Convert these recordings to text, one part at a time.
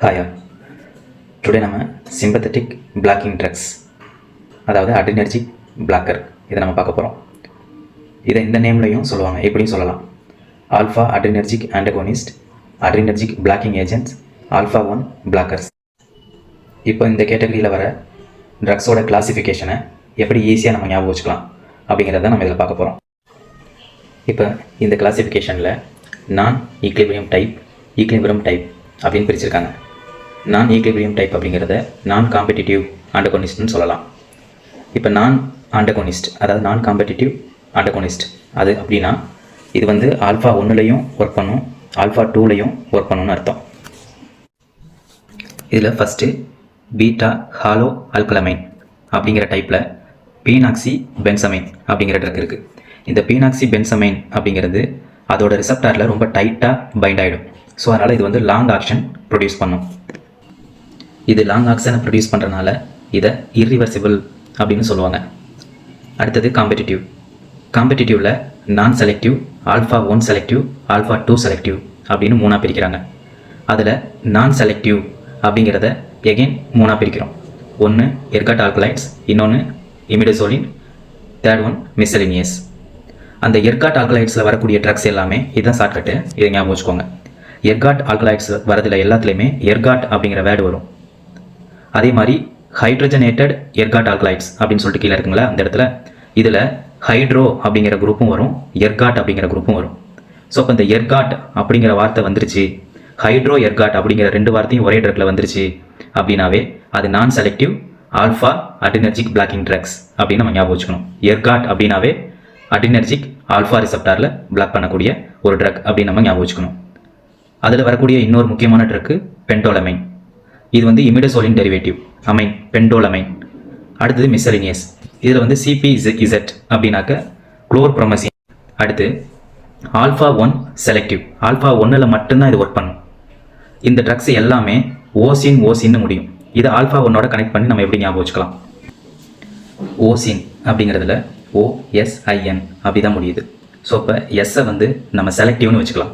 ஹாயா today நம்ம sympathetic blocking drugs அதாவது adrenergic blocker இதை நம்ம பார்க்க போகிறோம் இதை இந்த நேம்லையும் சொல்லுவாங்க எப்படியும் சொல்லலாம். Alpha adrenergic antagonist adrenergic blocking agents alpha one blockers இப்போ இந்த கேட்டகரியில் வர ட்ரக்ஸோட கிளாசிஃபிகேஷனை எப்படி ஈஸியாக நம்ம ஞாபகம் வச்சுக்கலாம் அப்படிங்கிறத நம்ம இதில் பார்க்க போகிறோம் இப்போ இந்த கிளாசிஃபிகேஷனில் நான் ஈக்லிபிரியம் டைப் ஈக்லிபிரியம் டைப் அப்படின்னு பிரிச்சிருக்காங்க. நான் ஈக்லிபிரியம் டைப் அப்படிங்கிறத நான் காம்படிட்டிவ் ஆண்டகோனிஸ்ட்னு சொல்லலாம். இப்போ நான் ஆண்டகோனிஸ்ட் அதாவது நான் காம்படிட்டிவ் ஆண்டகோனிஸ்ட் அது அப்படின்னா இது வந்து ஆல்ஃபா ஒன்றுலையும் ஒர்க் பண்ணும் ஆல்ஃபா டூலையும் ஒர்க் பண்ணணும்னு அர்த்தம். இதில் ஃபஸ்ட்டு பீட்டா ஹாலோ அல்கலமைன் அப்படிங்கிற டைப்பில் பீனாக்சி பென்சமைன் அப்படிங்கிற ட்ரக் இருக்குது இந்த பீனாக்சி பென்சமைன் அப்படிங்கிறது அதோட ரிசப்டாரில் ரொம்ப டைட்டாக பைண்ட் ஆகிடும் ஸோ அதனால் இது வந்து லாங் ஆக்ஷன் ப்ரொடியூஸ் பண்ணும். இது லாங் ஆக்சனை ப்ரொடியூஸ் பண்ணுறனால இதை இர்ரிவர்சிபிள் அப்படின்னு சொல்லுவாங்க. அடுத்தது competitive காம்படிட்டிவில் non selective alpha one selective alpha two selective அப்படின்னு மூணாக பிரிக்கிறாங்க. அதில் நான் செலக்டிவ் அப்படிங்கிறத எகெயின் மூணாக பிரிக்கிறோம். ஒன்று எர்காட் ஆல்கலைட்ஸ் இன்னொன்று இமிடசோலின் தேர்ட் ஒன் மிஸ்சலினியஸ் அந்த எர்காட் ஆல்கலைட்ஸில் வரக்கூடிய ட்ரக்ஸ் எல்லாமே இதுதான் ஷார்ட்கட்டு இதை ஞாபகம் வச்சுக்கோங்க. எர்காட் ஆல்கலைட்ஸ் வரதில் எல்லாத்துலேயுமே எர்காட் அப்படிங்கிற வேர்டு வரும். அதே மாதிரி ஹைட்ரஜனேட்டட் எர்காட் ஆல்கலைட்ஸ் அப்படின்னு சொல்லிட்டு கீழே இருக்குங்களா அந்த இடத்துல. இதில் ஹைட்ரோ அப்படிங்கிற குரூப்பும் வரும் எர்காட் அப்படிங்கிற குரூப்பும் வரும். ஸோ இப்போ இந்த எர்காட் அப்படிங்கிற வார்த்தை வந்துருச்சு. ஹைட்ரோ எர்காட் அப்படிங்கிற ரெண்டு வார்த்தையும் ஒரே ட்ரக்கில் வந்துருச்சு அப்படின்னாவே அது non selective alpha adrenergic blocking drugs அப்படின்னு நம்ம ஞாபகம் வச்சுக்கணும். எர்காட் அப்படின்னாவே அட்டினர்ஜிக் ஆல்ஃபா ரிசப்டாரில் பிளாக் பண்ணக்கூடிய ஒரு ட்ரக் அப்படின்னு நம்ம ஞாபகம் வச்சுக்கணும். அதில் வரக்கூடிய இன்னொரு முக்கியமான ட்ரக்கு பென்டோலமைன் இது வந்து இமிடசோலின் டெரிவேட்டிவ் அமைன் பென்டோலமைன் அடுத்தது மிசலினியஸ் இதில் வந்து சிபி இசட் அப்படின்னாக்க குளோர் ப்ரொமசின் அடுத்து ஆல்ஃபா ஒன் செலக்டிவ் ஆல்ஃபா ஒன்னில் மட்டும்தான் இது ஒர்க் பண்ணும். இந்த ட்ரக்ஸ் எல்லாமே ஓசின் ஓசின்னு முடியும். இதை ஆல்ஃபா ஒன்னோட கனெக்ட் பண்ணி நம்ம எப்படி ஞாபகம் வச்சுக்கலாம்? ஓசின் அப்படிங்கிறதுல ஓஎஸ்ஐஎன் அப்படி தான் முடியுது. ஸோ இப்போ எஸ்ஸை வந்து நம்ம செலக்டிவ்னு வச்சுக்கலாம்.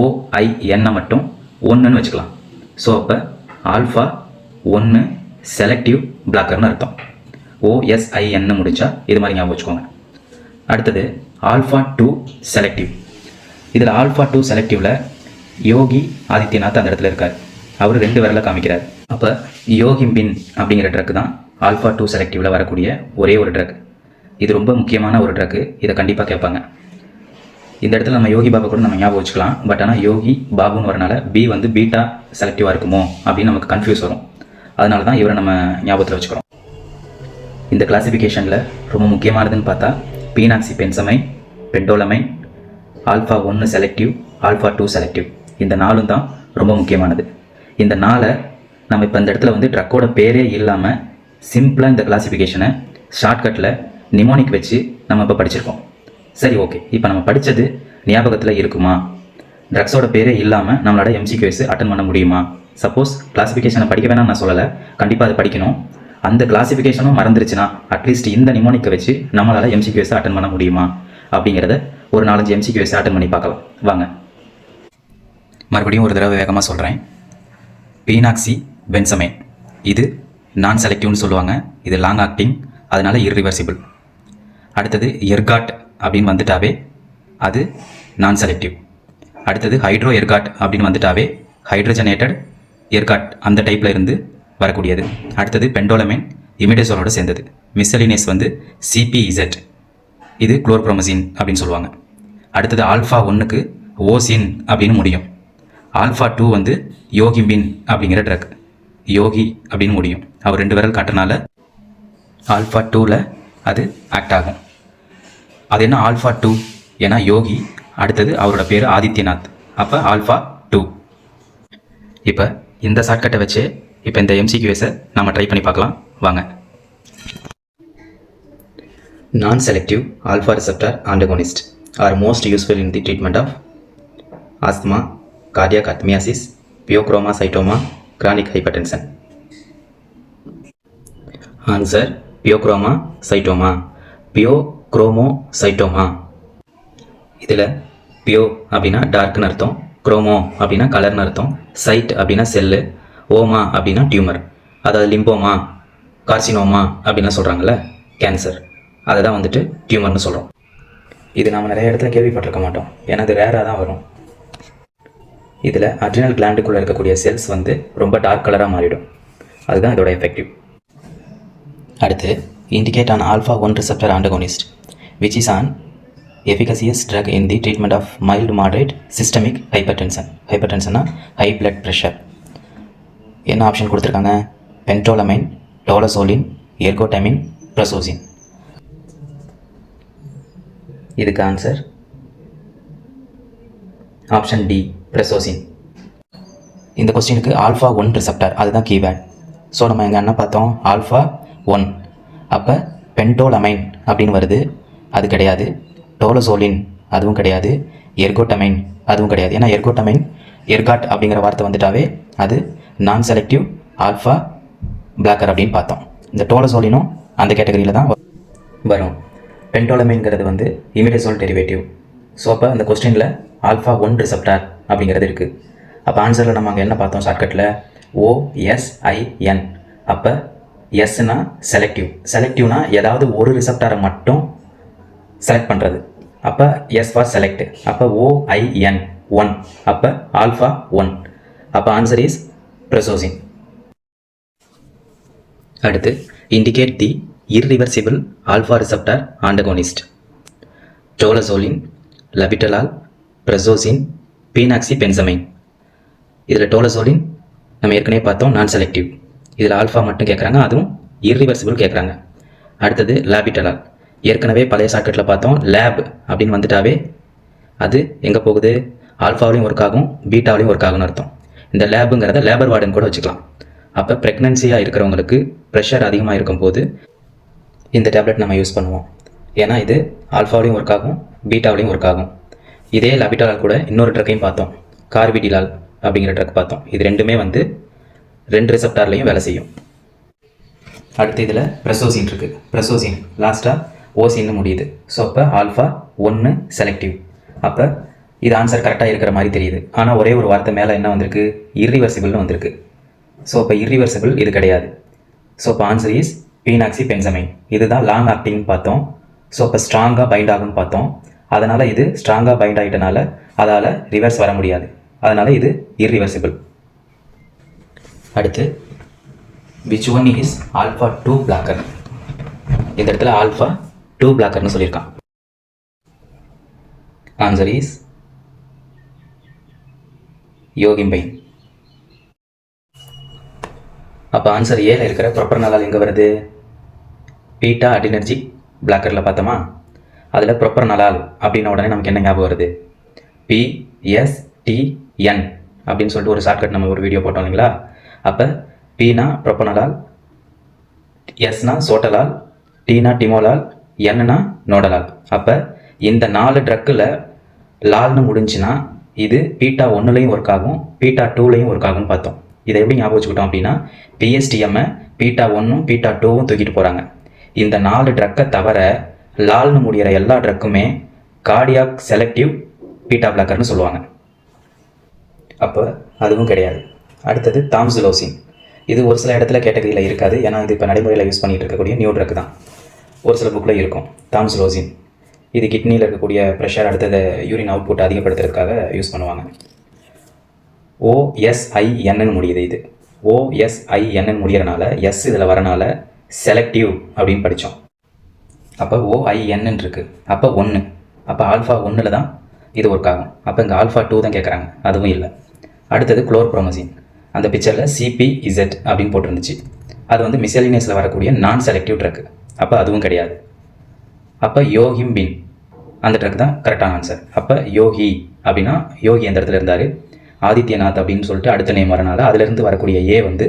ஓஐஎன்னை மட்டும் ஒன்றுன்னு வச்சுக்கலாம். ஸோ அப்போ ஆல்ஃபா ஒன்று செலக்டிவ் பிளாக்கர்னு அர்த்தம். ஓஎஸ்ஐஎன்னு முடிச்சா இது மாதிரி ஞாபகம் வச்சுக்கோங்க. அடுத்தது ஆல்ஃபா டூ செலக்டிவ். இதில் ஆல்ஃபா டூ செலக்டிவில் யோகி ஆதித்யநாத் அந்த இடத்துல இருக்கார். அவர் ரெண்டு விரல காமிக்கிறார். அப்போ யோகிம்பின் அப்படிங்கிற ட்ரக் தான் ஆல்ஃபா டூ செலக்டிவில் வரக்கூடிய ஒரே ஒரு ட்ரக் இது ரொம்ப முக்கியமான ஒரு ட்ரக்கு இதை கண்டிப்பாக கேட்பாங்க. இந்த இடத்துல நம்ம யோகி பாபா கூட நம்ம ஞாபகம் வச்சுக்கலாம். பட் ஆனால் யோகி பாபுன்னு வரனால பி வந்து பீட்டா செலக்டிவாக இருக்குமோ அப்படின்னு நமக்கு கன்ஃபியூஸ் வரும். அதனால தான் இவரை நம்ம ஞாபகத்தில் வச்சுக்கிறோம். இந்த கிளாசிஃபிகேஷனில் ரொம்ப முக்கியமானதுன்னு பார்த்தா பீனாக்சி பென்சமைன் பெண்டோலமை ஆல்ஃபா ஒன்று செலக்டிவ் ஆல்ஃபா டூ செலக்டிவ் இந்த நாலும் தான் ரொம்ப முக்கியமானது. இந்த நாளை நம்ம இப்போ இந்த இடத்துல வந்து ட்ரக்கோட பேரே இல்லாமல் சிம்பிளாக இந்த கிளாசிஃபிகேஷனை ஷார்ட்கட்டில் நிமோனிக் வச்சு நம்ம இப்போ படிச்சிருக்கோம். சரி ஓகே இப்போ நம்ம படித்தது ஞாபகத்தில் இருக்குமா? ட்ரக்ஸோட பேரே இல்லாமல் நம்மளோட எம்சிக்யூஎஸ் அட்டன் பண்ண முடியுமா? சப்போஸ் கிளாசிஃபிகேஷனை படிக்க வேணாம் நான் சொல்லலை. கண்டிப்பாக அதை படிக்கணும். அந்த கிளாசிஃபிகேஷனும் மறந்துருச்சுன்னா அட்லீஸ்ட் இந்த நிமோனிக்கை வச்சு நம்மளால் எம்சிக்யூஎஸ் அட்டன் பண்ண முடியுமா? அப்படிங்கிறத ஒரு நாலஞ்சு எம்சிக்யூஎஸ் அட்டன் பண்ணி பார்க்கலாம். வாங்க. மறுபடியும் ஒரு தடவை வேகமாக சொல்கிறேன் பீனாக்சி பென்சமைன் இது நான் செலக்டிவ்னு சொல்லுவாங்க. இது லாங் ஆக்டிங் அதனால் இர்ரிவர்சிபிள் அடுத்தது எர்காட் அப்படின்னு வந்துட்டாவே அது நான் செலக்டிவ் அடுத்தது ஹைட்ரோ எர்காட் அப்படின்னு வந்துட்டாவே ஹைட்ரஜனேட்டட் எர்காட் அந்த டைப்பில் இருந்து வரக்கூடியது. அடுத்தது பெண்டோலமைன் இமிடேசோலோட சேர்ந்தது. மிஸ்சலினேஸ் வந்து சிபிஇசட் இது குளோர்ப்ரோமசின் அப்படின்னு சொல்லுவாங்க. அடுத்தது ஆல்ஃபா ஒன்றுக்கு ஓசின் அப்படின்னு முடியும். ஆல்ஃபா டூ வந்து யோகிம்பின் அப்படிங்கிற ட்ரக் யோகி அப்படின்னு முடியும். அவர் ரெண்டு விரல் காட்டுறனால ஆல்ஃபா டூவில் அது ஆக்ட் ஆகும். அது என்ன ஆல்ஃபா டூ? ஏன்னா யோகி அடுத்தது அவரோட பேர் ஆதித்யநாத். அப்போ ஆல்ஃபா டூ. இப்போ இந்த ஷார்ட்கட்டை வச்சு இப்போ இந்த எம்சிக்யூஎஸை நம்ம ட்ரை பண்ணி பார்க்கலாம். வாங்க. Non selective alpha receptor antagonist are most useful in the treatment of asthma cardiac athmeosis, pheochromocytoma, chronic hypertension. Answer pheochromocytoma pheo pheochromocytoma இதில் பியோ அப்படின்னா டார்க்னு அர்த்தம். குரோமோ அப்படின்னா கலர்னு அர்த்தம். சைட் அப்படின்னா செல்லு ஓமா அப்படின்னா டியூமர் அதாவது லிம்போமா கார்சினோமா அப்படின்லாம் சொல்கிறாங்கல்ல கேன்சர் அதை தான் வந்துட்டு டியூமர்னு சொல்கிறோம் இது நாம் நிறைய இடத்துல கேள்விப்பட்டிருக்க மாட்டோம். ஏன்னா அது ரேராக தான் வரும். இதில் அட்ரினல் கிளாண்டுக்குள்ளே இருக்கக்கூடிய செல்ஸ் வந்து ரொம்ப டார்க் கலராக மாறிடும். அதுதான் இதோட எஃபெக்டிவ் அடுத்து indicate on alpha one receptor antagonist which is an efficacious drug in the treatment of mild moderate systemic hypertension. Hypertension high blood pressure. என்ன ஆப்ஷன் கொடுத்துருக்காங்க? பென்டோலமைன் டோலசோலின் எர்கோட்டமின் ப்ரசோசின் இதுக்கு ஆன்சர் ஆப்ஷன் டி ப்ரெசோசின் இந்த கொஸ்டினுக்கு ஆல்ஃபா ஒன் ரிசப்டர் அதுதான் keyword so நம்ம எங்கள் என்ன பார்த்தோம் ஆல்ஃபா ஒன் அப்போ பென்டோலமைன் அப்படின்னு வருது. அது கிடையாது. டோலசோலின் அதுவும் கிடையாது. எர்கோட்டமைன் அதுவும் கிடையாது. ஏன்னா எர்கோட்டமைன் எர்காட் அப்படிங்கிற வார்த்தை வந்துட்டாவே அது நான் செலக்டிவ் ஆல்ஃபா பிளாக்கர் அப்படின்னு பார்த்தோம். இந்த டோலசோலினும் அந்த கேட்டகரியில் தான் வரும். பென்டோலமைன்கிறது வந்து இமிடசோல் டெரிவேட்டிவ் ஸோ அப்போ அந்த கொஸ்டினில் ஆல்ஃபா ஒன் ரிசப்டார் அப்படிங்கிறது இருக்குது அப்போ ஆன்சரில் நம்ம அங்கே என்ன பார்த்தோம்? ஷார்ட்கட்டில் ஓஎஸ்ஐஎன் அப்போ எஸ்னா செலக்டிவ் செலக்டிவ்னா ஏதாவது ஒரு ரிசப்டாரை மட்டும் செலக்ட் பண்ணுறது அப்போ எஸ் ஃபார் செலக்ட் அப்போ ஓஐஎன் ஒன் அப்போ ஆல்ஃபா ஒன் அப்போ ஆன்சர் இஸ் ப்ரெசோசின் அடுத்து indicate the irreversible alpha receptor antagonist tolazoline labetalol prazosin phenoxybenzamine இதில் டோலசோலின் நம்ம ஏற்கனவே பார்த்தோம் நான் செலக்டிவ் இதில் ஆல்ஃபா மட்டும் கேட்குறாங்க அதுவும் இர்ரிவர்சிபிள் கேட்குறாங்க அடுத்தது லாபிட்டலால் ஏற்கனவே பழைய சாக்கெட்டில் பார்த்தோம் லேப் அப்படின்னு வந்துட்டாவே அது எங்கே போகுது? ஆல்ஃபாவிலையும் ஒர்க் ஆகும் பீட்டாவிலையும் ஒர்க் ஆகும்னு அர்த்தம். இந்த லேபுங்கிறத லேபர் வார்டன் கூட வச்சுக்கலாம். அப்போ ப்ரெக்னன்சியாக இருக்கிறவங்களுக்கு ப்ரெஷர் அதிகமாக இருக்கும்போது இந்த டேப்லெட் நம்ம யூஸ் பண்ணுவோம். ஏன்னா இது ஆல்ஃபாவிலையும் ஒர்க் ஆகும் பீட்டாவிலையும் ஒர்க் ஆகும். இதே லபிட்டாலால் கூட இன்னொரு ட்ரக்கையும் பார்த்தோம் கார்பிடிலால் அப்படிங்கிற ட்ரக் பார்த்தோம். இது ரெண்டுமே வந்து ரெண்டு ரிசப்டார்லையும் வேலை செய்யும். அடுத்து இதில் ப்ரெசோசின் இருக்குது ப்ரெசோசின் லாஸ்ட்டாக ஓசின்னு முடியுது. ஸோ அப்போ ஆல்ஃபா ஒன்று செலக்டிவ் அப்போ இது ஆன்சர் கரெக்டாக இருக்கிற மாதிரி தெரியுது. ஆனால் ஒரே ஒரு வார்த்தை மேலே என்ன வந்திருக்கு? இரிவர்சிபிள்னு வந்திருக்கு. ஸோ இப்போ இரிவர்சிபிள் இது கிடையாது. ஸோ இப்போ ஆன்சர் இஸ் பீனாக்சி பென்சமைன் இதுதான் லாங் ஆக்டிங்னு பார்த்தோம். ஸோ அப்போ ஸ்ட்ராங்காக பைண்ட் ஆகும்னு பார்த்தோம். அதனால் இது ஸ்ட்ராங்காக பைண்ட் ஆகிட்டனால அதால் ரிவர்ஸ் வர முடியாது. அதனால் இது இரிவர்சிபிள் அடுத்து which one is alpha two blocker இந்த இடத்துல ஆல்ஃபா டூ பிளாக்கர்னு சொல்லியிருக்கான். ஆன்சர் இஸ் யோகிம்பைன் அப்போ ஆன்சர் ஏல இருக்கிற ப்ரொப்பர் நலால் எங்கே வருது? பீட்டா அடினர்ஜி பிளாக்கரில் பார்த்தோமா? அதில் ப்ரொப்பர் நலால் அப்படின்ன உடனே நமக்கு என்ன ஞாபகம் வருது? பி எஸ் டிஎன் அப்படின்னு சொல்லிட்டு ஒரு ஷார்ட்கட் நம்ம ஒரு வீடியோ போட்டோம் இல்லைங்களா? அப்போ பீனா ப்ரொப்பனலால் எஸ்னா சோட்டலால் டீனா டிமோலால் என்னன்னா நோடலால். அப்போ இந்த நாலு ட்ரக்கில் லால்னு முடிஞ்சுன்னா இது பீட்டா ஒன்றுலையும் ஒர்க் ஆகும் பீட்டா டூலையும் ஒர்க் ஆகும்னு பார்த்தோம். இதை எப்படி ஞாபகம் வச்சுக்கிட்டோம் அப்படின்னா பிஎஸ்டிஎம்மை பீட்டா ஒன்றும் பீட்டா டூவும் தூக்கிட்டு போகிறாங்க இந்த நாலு ட்ரக்கை தவிர லால்னு முடிகிற எல்லா ட்ரக்குமே கார்டியாக் செலக்டிவ் பீட்டா பிளாக்கர்னு சொல்லுவாங்க. அப்போ அதுவும் கிடையாது. அடுத்தது தாம்சுலோசின். இது ஒரு சில இடத்துல கேட்டகரியில் இருக்காது. ஏன்னா இது இப்போ நடைமுறையில் யூஸ் பண்ணிகிட்டு இருக்கக்கூடிய நியூ ட்ரக் தான். ஒரு சில புக்கில் இருக்கும். தாம்சுலோசின் இது கிட்னியில் இருக்கக்கூடிய ப்ரெஷர் அடுத்தது யூரின் அவுட் புட் அதிகப்படுத்துறதுக்காக யூஸ் பண்ணுவாங்க. ஓஎஸ்ஐஎன்னு முடியுது இது. ஓஎஸ்ஐஎன்னு முடியறனால எஸ் இதில் வரனால செலக்டிவ் அப்படின்னு படித்தோம் அப்போ ஓஐஎன்னு இருக்குது அப்போ ஒன்று அப்போ ஆல்ஃபா ஒன்றில் தான் இது ஒர்க் ஆகும். அப்போ இங்கே ஆல்ஃபா டூ தான் கேட்குறாங்க அதுவும் இல்லை. அடுத்தது குளோர்ப்ரோமசின் அந்த பிக்சரில் சிபிஇசெட் அப்படின்னு போட்டிருந்துச்சு. அது வந்து மிசலினியஸில் வரக்கூடிய நான் செலக்டிவ் ட்ரக்கு அப்போ அதுவும் கிடையாது. அப்போ யோகிம்பின் அந்த ட்ரக் தான் கரெக்டான ஆன்சர் அப்போ யோகி அப்படின்னா யோகி அந்த இடத்துல இருந்தார்? ஆதித்யநாத் அப்படின்னு சொல்லிட்டு அடுத்த நேம் வரனால அதுலேருந்து வரக்கூடிய ஏ வந்து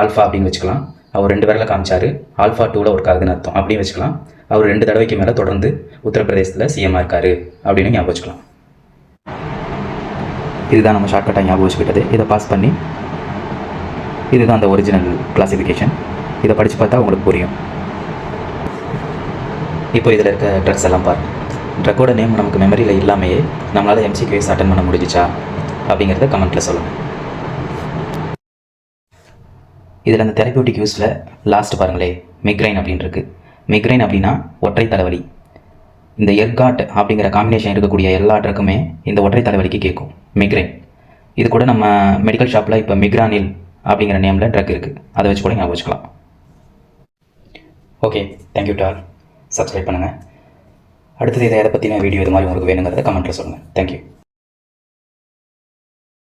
ஆல்ஃபா அப்படின்னு வச்சுக்கலாம். அவர் ரெண்டு பேரில் காமிச்சார். ஆல்ஃபா டூவில் ஒர்க் ஆகுதுன்னு அர்த்தம் அப்படின்னு வச்சுக்கலாம். அவர் ரெண்டு தடவைக்கு மேலே தொடர்ந்து உத்தரப்பிரதேசத்தில் சிஎம்மாக இருக்காரு அப்படின்னு ஞாபகம் வச்சுக்கலாம். இதுதான் நம்ம ஷார்ட்கட்டாக ஞாபகம் வச்சுக்கிட்டது. இதை பாஸ் பண்ணி இதுதான் அந்த ஒரிஜினல் கிளாசிஃபிகேஷன் இதை படித்து பார்த்தா உங்களுக்கு புரியும். இப்போ இதில் இருக்க ட்ரக்ஸ் எல்லாம் பாரு ட்ரக்கோட நேம் நமக்கு மெமரியில் இல்லாமையே நம்மளால் எம்சிக்யூஎஸ் அட்டன் பண்ண முடிஞ்சிச்சா? அப்படிங்கிறத கமெண்ட்டில் சொல்லுங்கள் இதில் அந்த தெரப்பியூட்டிக் யூஸில் லாஸ்ட் பாருங்களே மிக்ரைன் அப்படின்னு மிக்ரைன் அப்படின்னா ஒற்றை தலைவலி. இந்த எர்காட் அப்படிங்கிற காம்பினேஷன் இருக்கக்கூடிய எல்லா ட்ரக்குமே இந்த ஒற்றை தலைவலிக்கு கேட்கும். மிக்ரைன் இது கூட நம்ம மெடிக்கல் ஷாப்பில் இப்போ மிக்ரானில் அப்படிங்கிற நேமில் ட்ரக் இருக்குது அதை வச்சு கூட ஞாபகம் வச்சுக்கலாம். ஓகே தேங்க்யூ டால் சப்ஸ்கிரைப் பண்ணுங்கள் அடுத்தது இதை எதை பற்றின வீடியோ இது மாதிரி உங்களுக்கு வேணுங்கிறத கமெண்ட்டில் சொல்லுங்கள் தேங்க்யூ